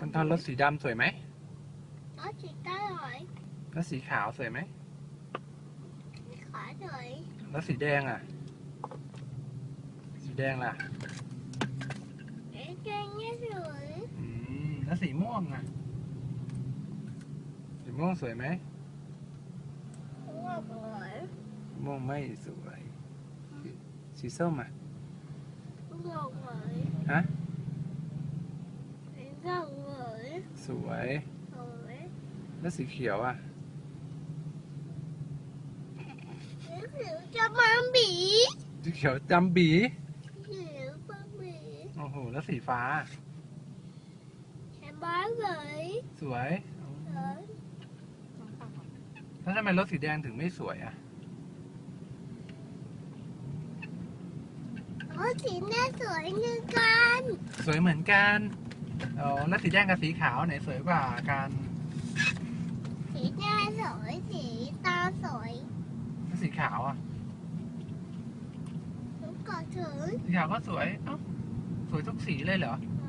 ต้นทอนรถสีดำสวยไหม có chị tới rồi รถสีขาวสวยไหม khỏi rồi รถสีแดงอะ สีแดงล่ะ để chơi nhé rồi อืมแล้วสีม่วงอะ สีม่วงสวยไหม đúng không rồi ม่วงไม่สวย สีส้มอะ đúng không rồi ฮะ rồi สวย rồi แล้วสีเขียวอะ giới thiệu cho con bỉ สีเขียวจำบี giới thiệu con bỉ โอ้โห แล้วสีฟ้า em bán rồi สวย rồi แล้วทำไมรถสีแดงถึงไม่สวยอะ có chị nó sưởi như con สวยเหมือนกันอ๋ อแล้วสีแดงกับสีขาวไหนสวยกว่ากัน chị ra sưởi chị to sưởi แล้วสีขาวอะ cũng còn sưởi สีขาวก็สวยเอ้าสวยทุกสีเลยเหรอ có chị